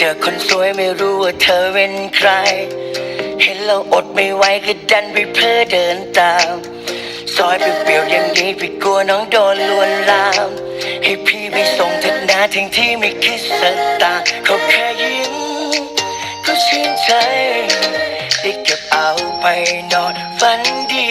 จาคนสวยไม่รู้ว่าเธอเป็นใคร เห็นแล้วอดไม่ไหวก็ดันไปเพ้อเดินตาม ซอยเปลี่ยวๆอย่างนี้ไปกลัวน้องโดนลวนลาม ให้พี่ไปส่งเถอดนะทั้งที่ไม่คิดสตางเขาแค่ยิ้มก็ชื่นใจได้เก็บเอาไปนอนฝันดี